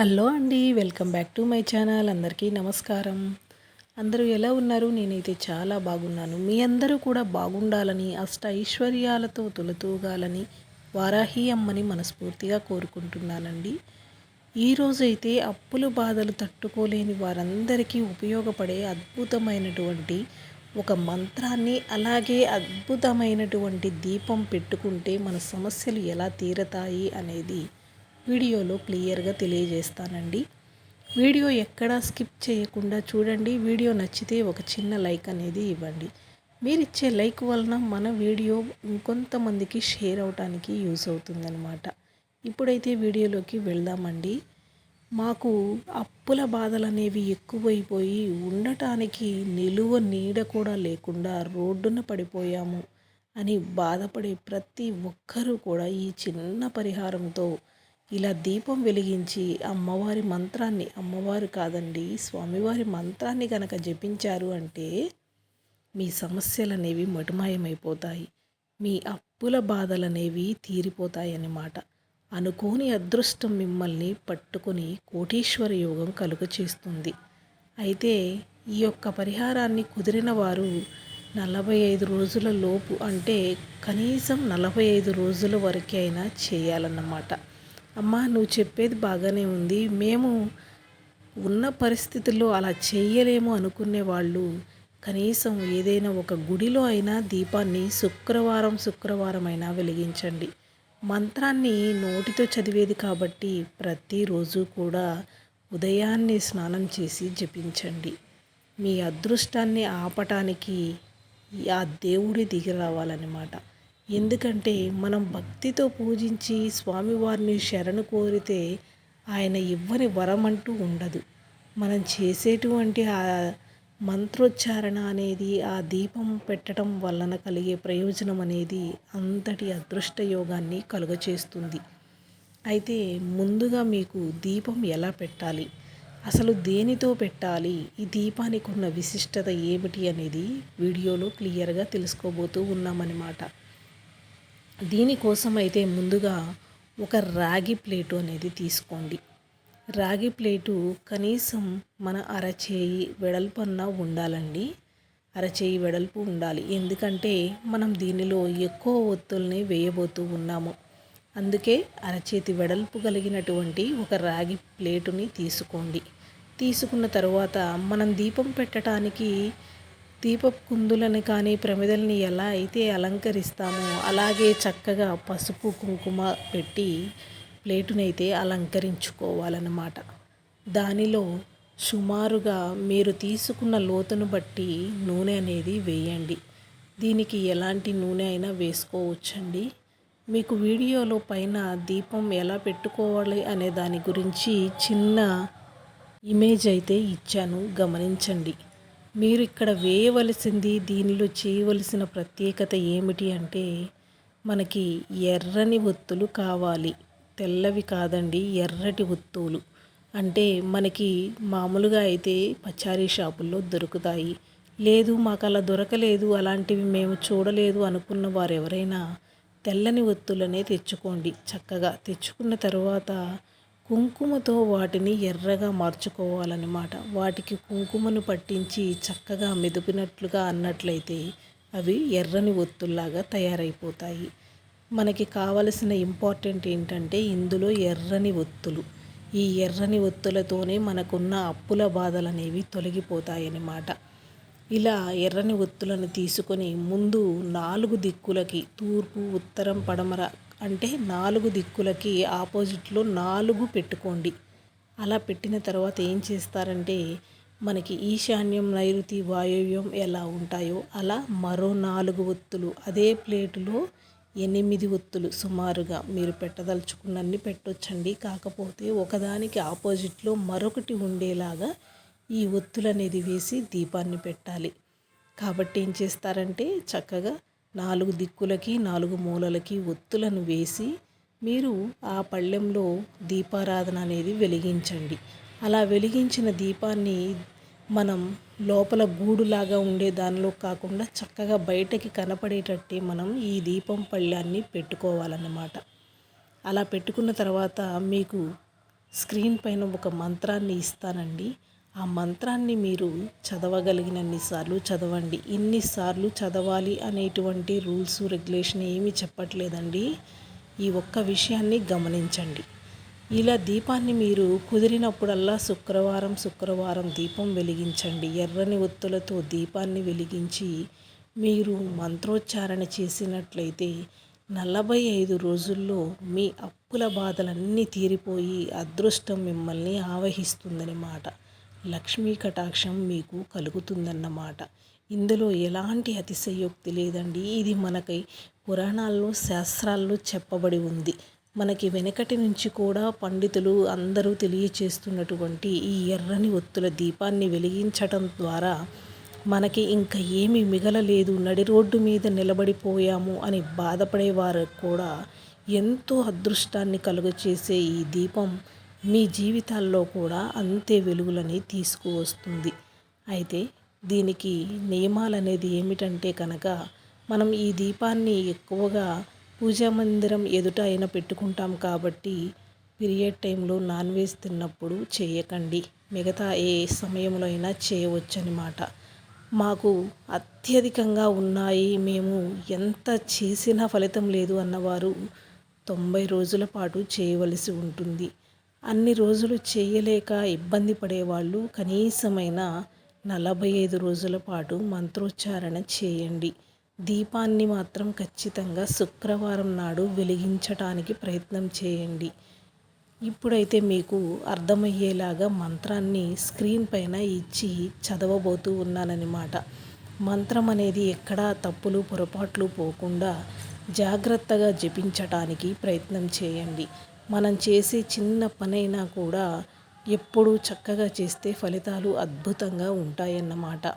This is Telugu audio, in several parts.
హలో అండి welcome back to my channel. అందరికీ నమస్కారం. అందరూ ఎలా ఉన్నారు? నేనైతే చాలా బాగున్నాను. మీ అందరూ కూడా బాగుండాలని అష్ట ఐశ్వర్యాలతో తొలతూగాలని వారాహి అమ్మని మనస్ఫూర్తిగా కోరుకుంటున్నానండి. ఈరోజైతే అప్పులు బాధలు తట్టుకోలేని వారందరికీ ఉపయోగపడే అద్భుతమైనటువంటి ఒక మంత్రాన్ని అలాగే అద్భుతమైనటువంటి దీపం పెట్టుకుంటే మన సమస్యలు ఎలా తీరతాయి అనేది వీడియోలో క్లియర్గా తెలియజేస్తానండి. వీడియో ఎక్కడా స్కిప్ చేయకుండా చూడండి. వీడియో నచ్చితే ఒక చిన్న లైక్ అనేది ఇవ్వండి. మీరు ఇచ్చే లైక్ వలన మన వీడియో ఇంకొంతమందికి షేర్ అవటానికి యూస్ అవుతుందన్నమాట. ఇప్పుడైతే వీడియోలోకి వెళ్దామండి. మాకు అప్పుల బాధలు అనేవి ఎక్కువైపోయి ఉండటానికి నిలువ నీడ కూడా లేకుండా రోడ్డున పడిపోయాము అని బాధపడే ప్రతి ఒక్కరూ కూడా ఈ చిన్న పరిహారంతో ఇలా దీపం వెలిగించి అమ్మవారి మంత్రాన్ని అమ్మవారు కాదండి స్వామివారి మంత్రాన్ని కనుక జపించారు అంటే మీ సమస్యలు అనేవి మటుమాయమైపోతాయి. మీ అప్పుల బాధలు అనేవి తీరిపోతాయి అన్నమాట అనుకోని అదృష్టం మిమ్మల్ని పట్టుకొని కోటీశ్వర యోగం కలుగ చేస్తుంది. అయితే ఈ యొక్క పరిహారాన్ని కుదిరిన వారు నలభై ఐదు రోజుల లోపు అంటే కనీసం నలభై ఐదు రోజుల వరకే అయినా చేయాలన్నమాట. అమ్మా నువ్వు చెప్పేది బాగానే ఉంది. మేము ఉన్న పరిస్థితుల్లో అలా చేయలేము అనుకునే వాళ్ళు. కనీసం ఏదైనా ఒక గుడిలో అయినా దీపాన్ని శుక్రవారం శుక్రవారం అయినా వెలిగించండి. మంత్రాన్ని నోటితో చదివేది కాబట్టి ప్రతిరోజు కూడా ఉదయాన్నే స్నానం చేసి జపించండి. మీ అదృష్టాన్ని ఆపటానికి ఆ దేవుడి దిగి రావాలన్నమాట. ఎందుకంటే మనం భక్తితో పూజించి స్వామివారిని శరణు కోరితే ఆయన ఇవ్వని వరం అంటూ ఉండదు. మనం చేసేటువంటి ఆ మంత్రోచ్చారణ అనేది ఆ దీపం పెట్టడం వలన కలిగే ప్రయోజనం అనేది అంతటి అదృష్ట యోగాన్ని కలుగచేస్తుంది. అయితే ముందుగా మీకు దీపం ఎలా పెట్టాలి? అసలు దేనితో పెట్టాలి? ఈ దీపానికి ఉన్న విశిష్టత ఏమిటి అనేది వీడియోలో క్లియర్గా తెలుసుకోబోతూ ఉన్నామన్నమాట. దీనికోసం అయితే ముందుగా ఒక రాగి ప్లేటు అనేది తీసుకోండి. రాగి ప్లేటు కనీసం మన అరచేయి వెడల్పన్న ఉండాలండి. అరచేయి వెడల్పు ఉండాలి. ఎందుకంటే మనం దీనిలో ఎక్కువ ఒత్తుల్ని వేయబోతూ ఉన్నాము. అందుకే అరచేతి వెడల్పు కలిగినటువంటి ఒక రాగి ప్లేటుని తీసుకోండి. తీసుకున్న తర్వాత మనం దీపం పెట్టడానికి దీపపు కుందులను కానీ ప్రమిదల్ని ఎలా అయితే అలంకరిస్తామో అలాగే చక్కగా పసుపు కుంకుమ పెట్టి ప్లేటునైతే అలంకరించుకోవాలన్నమాట. దానిలో సుమారుగా మీరు తీసుకున్న లోతును బట్టి నూనె అనేది వేయండి. దీనికి ఎలాంటి నూనె అయినా వేసుకోవచ్చండి. మీకు వీడియోలో పైన దీపం ఎలా పెట్టుకోవాలి అనే దాని గురించి చిన్న ఇమేజ్ అయితే ఇచ్చాను. గమనించండి. మీరు ఇక్కడ వేయవలసింది దీనిలో చేయవలసిన ప్రత్యేకత ఏమిటి అంటే మనకి ఎర్రని ఒత్తులు కావాలి. తెల్లవి కాదండి ఎర్రటి ఒత్తులు. అంటే మనకి మామూలుగా అయితే పచారీ షాపుల్లో దొరుకుతాయి. లేదు మాకు అలా దొరకలేదు అలాంటివి మేము చూడలేదు అనుకున్న వారు ఎవరైనా తెల్లని ఒత్తులనే తెచ్చుకోండి. చక్కగా తెచ్చుకున్న తర్వాత కుంకుమతో వాటిని ఎర్రగా మార్చుకోవాలన్నమాట. వాటికి కుంకుమను పట్టించి చక్కగా మెదిపినట్లుగా అన్నట్లయితే అవి ఎర్రని ఒత్తుల్లాగా తయారైపోతాయి. మనకి కావలసిన ఇంపార్టెంట్ ఏంటంటే ఇందులో ఎర్రని ఒత్తులు. ఈ ఎర్రని ఒత్తులతోనే మనకున్న అప్పుల బాధలు అనేవి తొలగిపోతాయన్నమాట. ఇలా ఎర్రని ఒత్తులను తీసుకొని ముందు నాలుగు దిక్కులకి తూర్పు ఉత్తరం పడమర అంటే నాలుగు దిక్కులకి ఆపోజిట్లో నాలుగు పెట్టుకోండి. అలా పెట్టిన తర్వాత ఏం చేస్తారంటే మనకి ఈశాన్యం నైరుతి వాయువ్యం ఎలా ఉంటాయో అలా మరో నాలుగు ఒత్తులు అదే ప్లేటులో ఎనిమిది ఒత్తులు సుమారుగా మీరు పెట్టదలుచుకున్నన్ని పెట్టొచ్చండి. కాకపోతే ఒకదానికి ఆపోజిట్లో మరొకటి ఉండేలాగా ఈ ఒత్తులు అనేది వేసి దీపాన్ని పెట్టాలి. కాబట్టి ఏం చేస్తారంటే చక్కగా నాలుగు దిక్కులకి నాలుగు మూలలకి ఒత్తులను వేసి మీరు ఆ పళ్ళెంలో దీపారాధన అనేది వెలిగించండి. అలా వెలిగించిన దీపాన్ని మనం లోపల గూడులాగా ఉండే దానిలో కాకుండా చక్కగా బయటకి కనపడేటట్టే మనం ఈ దీపం పళ్ళాన్ని పెట్టుకోవాలన్నమాట. అలా పెట్టుకున్న తర్వాత మీకు స్క్రీన్ పైన ఒక మంత్రాన్ని ఇస్తానండి. ఆ మంత్రాన్ని మీరు చదవగలిగినన్నిసార్లు చదవండి. ఇన్నిసార్లు చదవాలి అనేటువంటి రూల్స్ రెగ్యులేషన్ ఏమీ చెప్పట్లేదండి. ఈ ఒక్క విషయాన్ని గమనించండి. ఇలా దీపాన్ని మీరు కుదిరినప్పుడల్లా శుక్రవారం శుక్రవారం దీపం వెలిగించండి. ఎర్రని ఒత్తులతో దీపాన్ని వెలిగించి మీరు మంత్రోచ్చారణ చేసినట్లయితే నలభై ఐదు రోజుల్లో మీ అప్పుల బాధలన్నీ తీరిపోయి అదృష్టం మిమ్మల్ని ఆవహిస్తుందనమాట లక్ష్మీ కటాక్షం మీకు కలుగుతుందన్నమాట. ఇందులో ఎలాంటి అతిశయోక్తి లేదండి. ఇది మనకి పురాణాల్లో శాస్త్రాల్లో చెప్పబడి ఉంది. మనకి వెనకటి నుంచి కూడా పండితులు అందరూ తెలియచేస్తున్నటువంటి ఈ ఎర్రని ఒత్తుల దీపాన్ని వెలిగించటం ద్వారా మనకి ఇంకా ఏమీ మిగలలేదు. నడి రోడ్డు మీద నిలబడిపోయాము అని బాధపడేవారు కూడా ఎంతో అదృష్టాన్ని కలుగచేసే ఈ దీపం మీ జీవితాల్లో కూడా అంతే వెలుగులని తీసుకువస్తుంది. అయితే దీనికి నియమాలు అనేది ఏమిటంటే కనుక మనం ఈ దీపాన్ని ఎక్కువగా పూజా మందిరం ఎదుట అయినా పెట్టుకుంటాం కాబట్టి పీరియడ్ టైంలో నాన్ వెజ్ తిన్నప్పుడు చేయకండి. మిగతా ఏ సమయంలో అయినా చేయవచ్చనమాట మాకు అత్యధికంగా ఉన్నాయి మేము ఎంత చేసినా ఫలితం లేదు అన్నవారు తొంభై రోజుల పాటు చేయవలసి ఉంటుంది. అన్ని రోజులు చేయలేక ఇబ్బంది పడేవాళ్ళు కనీసమైన నలభై ఐదు రోజుల పాటు మంత్రోచ్చారణ చేయండి. దీపాన్ని మాత్రం ఖచ్చితంగా శుక్రవారం నాడు వెలిగించటానికి ప్రయత్నం చేయండి. ఇప్పుడైతే మీకు అర్థమయ్యేలాగా మంత్రాన్ని స్క్రీన్ పైన ఇచ్చి చదవబోతూ ఉన్నానన్నమాట మంత్రం అనేది ఎక్కడా తప్పులు పొరపాట్లు పోకుండా జాగ్రత్తగా జపించటానికి ప్రయత్నం చేయండి. మనం చేసే చిన్న పనైనా కూడా ఎప్పుడూ చక్కగా చేస్తే ఫలితాలు అద్భుతంగా ఉంటాయన్నమాట.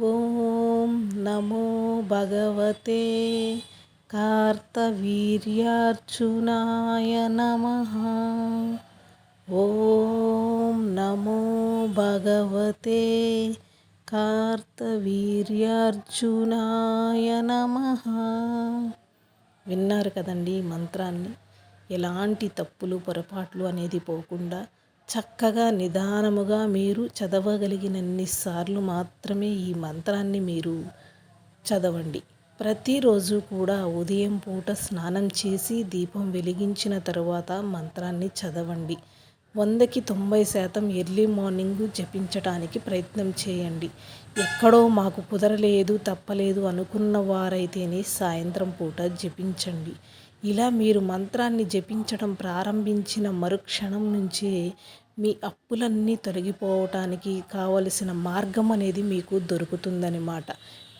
ఓం నమో భగవతే కార్తవీర్యార్జునాయ నమ. ఓం నమో భగవతే కార్తవీర్యార్జునాయ నమ. విన్నారు కదండి మంత్రాన్ని? ఎలాంటి తప్పులు పొరపాట్లు అనేది పోకుండా చక్కగా నిదానముగా మీరు చదవగలిగినన్నిసార్లు మాత్రమే ఈ మంత్రాన్ని మీరు చదవండి. ప్రతిరోజు కూడా ఉదయం పూట స్నానం చేసి దీపం వెలిగించిన తరువాత మంత్రాన్ని చదవండి. వందకి తొంభై శాతం ఎర్లీ మార్నింగ్ జపించటానికి ప్రయత్నం చేయండి. ఎక్కడో మాకు కుదరలేదు తప్పలేదు అనుకున్న వారైతేనే సాయంత్రం పూట జపించండి. ఇలా మీరు మంత్రాన్ని జపించడం ప్రారంభించిన మరుక్షణం నుంచే మీ అప్పులన్నీ తొలగిపోవటానికి కావలసిన మార్గం అనేది మీకు దొరుకుతుందనమాట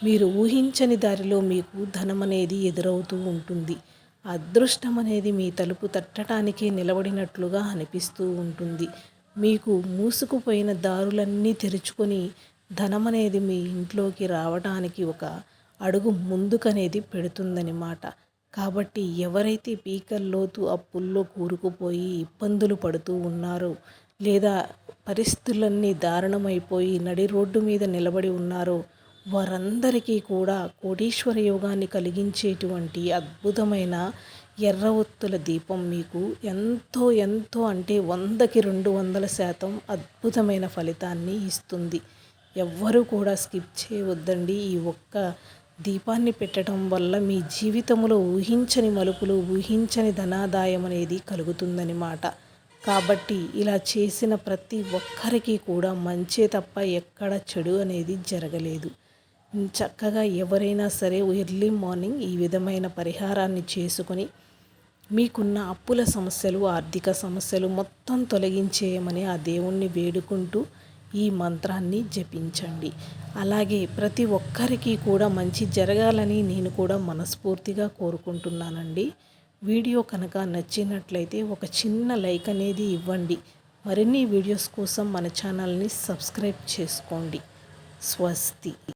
మీరు ఊహించని దారిలో మీకు ధనం అనేది ఎదురవుతూ ఉంటుంది. అదృష్టం అనేది మీ తలుపు తట్టడానికే నిలబడినట్లుగా అనిపిస్తూ ఉంటుంది. మీకు మూసుకుపోయిన దారులన్నీ తెరుచుకొని ధనం అనేది మీ ఇంట్లోకి రావడానికి ఒక అడుగు ముందుకనేది పెడుతుందన్నమాట. కాబట్టి ఎవరైతే పీకల్లోతు అప్పుల్లో కూరుకుపోయి ఇబ్బందులు పడుతూ ఉన్నారో లేదా పరిస్థితులన్నీ దారుణమైపోయి నడి రోడ్డు మీద నిలబడి ఉన్నారో వారందరికీ కూడా కోటీశ్వర యోగాన్ని కలిగించేటువంటి అద్భుతమైన ఎర్ర ఒత్తుల దీపం మీకు ఎంతో ఎంతో అంటే వందకి రెండు వందల శాతం అద్భుతమైన ఫలితాన్ని ఇస్తుంది. ఎవ్వరూ కూడా స్కిప్ చేయవద్దండి ఈ ఒక్క దీపాన్ని పెట్టడం వల్ల మీ జీవితంలో ఊహించని మలుపులు ఊహించని ధనాదాయం అనేది కలుగుతుందన్నమాట కాబట్టి ఇలా చేసిన ప్రతి ఒక్కరికి కూడా మంచే తప్ప ఎక్కడ చెడు అనేది జరగలేదు. చక్కగా ఎవరైనా సరే ఎర్లీ మార్నింగ్ ఈ విధమైన పరిహారాన్ని చేసుకొని మీకున్న అప్పుల సమస్యలు ఆర్థిక సమస్యలు మొత్తం తొలగించేయమని ఆ దేవుణ్ణి వేడుకుంటూ ఈ మంత్రాన్ని జపించండి. అలాగే ప్రతి ఒక్కరికి కూడా మంచి జరగాలని నేను కూడా మనస్ఫూర్తిగా కోరుకుంటున్నానండి. వీడియో కనుక నచ్చినట్లయితే ఒక చిన్న లైక్ అనేది ఇవ్వండి. మరిన్ని వీడియోస్ కోసం మన ఛానల్ని సబ్స్క్రైబ్ చేసుకోండి. స్వస్తి.